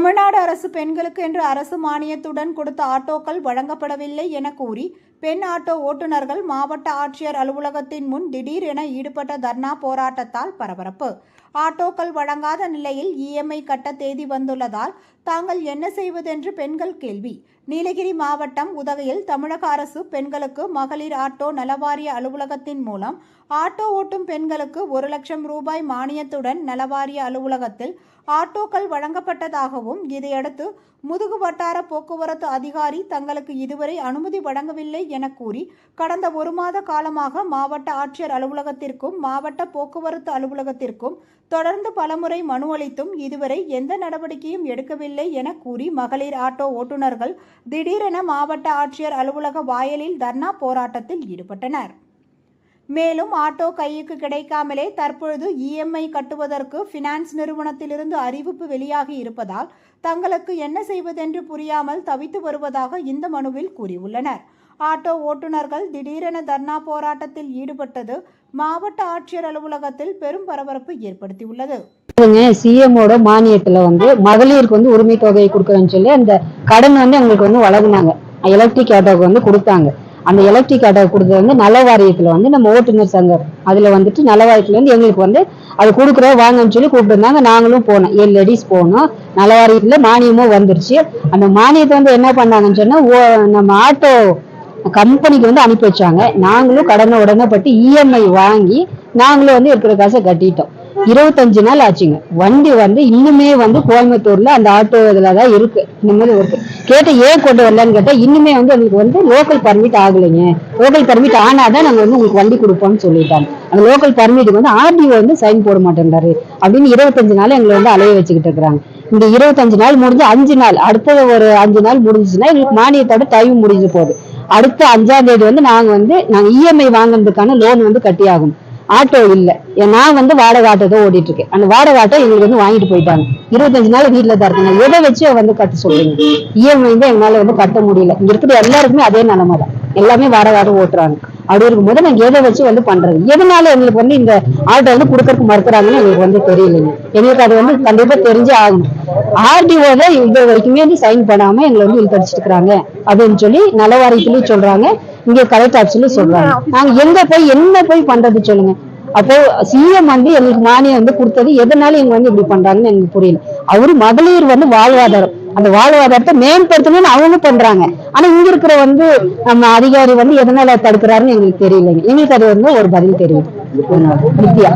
தமிழ்நாடு அரசு பெண்களுக்கு என்று அரசு மானியத்துடன் கொடுத்த ஆட்டோக்கள் வழங்கப்படவில்லை என கூறி பெண் ஆட்டோ ஓட்டுநர்கள் மாவட்ட ஆட்சியர் அலுவலகத்தின் முன் திடீர் என ஈடுபட்ட தர்ணா போராட்டத்தால் பரபரப்பு. ஆட்டோக்கள் வழங்காத நிலையில் இஎம்ஐ கட்ட தேதி வந்துள்ளதால் தாங்கள் என்ன செய்வதென்று பெண்கள் கேள்வி. நீலகிரி மாவட்டம் உதகையில் தமிழக அரசு பெண்களுக்கு மகளிர் ஆட்டோ நலவாரிய அலுவலகத்தின் மூலம் ஆட்டோ ஓட்டும் பெண்களுக்கு ஒரு லட்சம் ரூபாய் மானியத்துடன் நலவாரிய அலுவலகத்தில் ஆட்டோக்கள் வழங்கப்பட்டதாகவும் இதையடுத்து முதுகு வட்டார போக்குவரத்து அதிகாரி தங்களுக்கு இதுவரை அனுமதி வழங்கவில்லை என கூறி கடந்த ஒரு மாத காலமாக மாவட்ட ஆட்சியர் அலுவலகத்திற்கும் மாவட்ட போக்குவரத்து அலுவலகத்திற்கும் தொடர்ந்து பலமுறை மனு அளித்தும் இதுவரை எந்த நடவடிக்கையும் எடுக்கவில்லை என கூறி மகளிர் ஆட்டோ ஓட்டுநர்கள் திடீரென மாவட்ட ஆட்சியர் அலுவலக வாயிலில் தர்ணா போராட்டத்தில் ஈடுபட்டனர். மேலும் ஆட்டோ கையுக்கு கிடைக்காமலே தற்பொழுது இஎம்ஐ கட்டுவதற்கு ஃபினான்ஸ் நிறுவனத்திலிருந்து அறிவிப்பு வெளியாகி இருப்பதால் தங்களுக்கு என்ன செய்வதென்று புரியாமல் தவித்து வருவதாக இந்த மனுவில் கூறியுள்ளனர். ஆட்டோ ஓட்டுநர்கள் திடீரென தர்ணா போராட்டத்தில் ஈடுபட்டது மாவட்ட ஆட்சியர் அலுவலகத்தில் பெரும் பரபரப்பு ஏற்படுத்தியுள்ளது. சிஎம்மோட மானியத்துல வந்து மகளிருக்கு வந்து உரிமை தொகையை கொடுக்கறேன்னு சொல்லி அந்த கடன் வந்து எங்களுக்கு வந்து வழங்கினாங்க. எலக்ட்ரிக் ஆட்டோக்கு வந்து கொடுத்தாங்க. அந்த எலக்ட்ரிக் ஆட்டோ கொடுத்தது வந்து நல வாரியத்துல வந்து நம்ம ஓட்டுநர் சங்கம். அதுல வந்துட்டு நல வாரியத்துல எங்களுக்கு வந்து அது கொடுக்குறோம் வாங்கன்னு சொல்லி கூப்பிட்டுருந்தாங்க. நாங்களும் போனோம். ஏழு லேடிஸ் போனோம். நல வாரியத்துல மானியமும் வந்துருச்சு. அந்த மானியத்தை வந்து என்ன பண்ணாங்கன்னு சொன்னா ஓ- நம்ம ஆட்டோ கம்பெனிக்கு வந்து அனுப்பி வச்சாங்க. நாங்களும் கடனை உடனே பட்டு இஎம்ஐ வாங்கி நாங்களும் வந்து இருக்கிற காசை கட்டிட்டோம். இருபத்தஞ்சு நாள் ஆச்சுங்க. வண்டி வந்து இன்னுமே வந்து கோயம்புத்தூர்ல அந்த ஆட்டோ இதுல தான் இருக்கு. மாதிரி இருக்கு. கேட்ட ஏன் கொண்டு வரலன்னு கேட்டா இன்னுமே வந்து உங்களுக்கு வந்து லோக்கல் பர்மிட் ஆகலைங்க. லோக்கல் பர்மிட் ஆனாதான் நாங்க வந்து உங்களுக்கு வண்டி கொடுப்போம்னு சொல்லிட்டாங்க. அந்த லோக்கல் பர்மிட்டுக்கு வந்து ஆர்டிஓ வந்து சைன் போட மாட்டேன்றாரு. அப்படின்னு இருபத்தஞ்சு நாள் எங்களை வந்து அலைய வச்சுக்கிட்டு இருக்கிறாங்க. இந்த இருபத்தஞ்சு நாள் முடிஞ்சு அஞ்சு நாள் அடுத்த ஒரு அஞ்சு நாள் முடிஞ்சுச்சுன்னா எங்களுக்கு மானியத்தோட டைம் முடிஞ்சு போகுது. அடுத்த அஞ்சாம் தேதி வந்து நாங்க வந்து நாங்க இஎம்ஐ வாங்குறதுக்கான லோன் வந்து கட்டியாகும் ஆட்டோ இல்ல. நான் வந்து வாடகை ஆட்டோ தான் ஓடிட்டு இருக்கேன் அந்த வாடகை ஆட்டோ எங்களுக்கு வந்து வாங்கிட்டு போயிட்டாங்க. இருபத்தஞ்சு நாள் வீட்டுல தான் இருக்குங்க எதை வச்சு வந்து கட்ட சொல்றீங்க? இஎம்ஐ தான் எங்களால வந்து கட்ட முடியல. இங்க இருக்கிற எல்லாருக்குமே அதே நிலைமை தான் எல்லாமே வாடகை ஆட்டோ ஓட்டுறாங்க. அப்படி இருக்கும்போது நாங்கள் எதை வச்சு வந்து பண்றது? எதனால எங்களுக்கு வந்து இந்த ஆர்டர் வந்து கொடுக்கறதுக்கு மறுக்கிறாங்கன்னு எங்களுக்கு வந்து தெரியலைங்க. எங்களுக்கு அது வந்து கண்டிப்பாக தெரிஞ்சே ஆகும் ஆர்டிஓ தான் இது வரைக்குமே வந்து சைன் பண்ணாம எங்களை வந்து இழுத்தடிச்சிட்டு அப்படின்னு சொல்லி நலவாரியத்திலயும் சொல்றாங்க. இங்க கலெக்டர் ஆஃபீஸ்லயும் சொல்றாங்க. நாங்க எங்க போய் என்ன போய் பண்றது சொல்லுங்க. அப்போ சிஎம் வந்து எங்களுக்கு மானியம் வந்து கொடுத்தது. எதனால இவங்க வந்து இப்படி பண்றாங்கன்னு எனக்கு புரியல. அவரு மகளிர் வந்து வாழ்வாதாரம். அந்த வாழ்வாதாரத்தை மேம்படுத்தணும்னு அவங்க பண்றாங்க. ஆனா இங்க இருக்கிற வந்து நம்ம அதிகாரி வந்து எதனால தடுக்கிறாருன்னு எங்களுக்கு தெரியலைங்க. எங்களுக்கு அது வந்து ஒரு பதில் தெரியும் வித்யா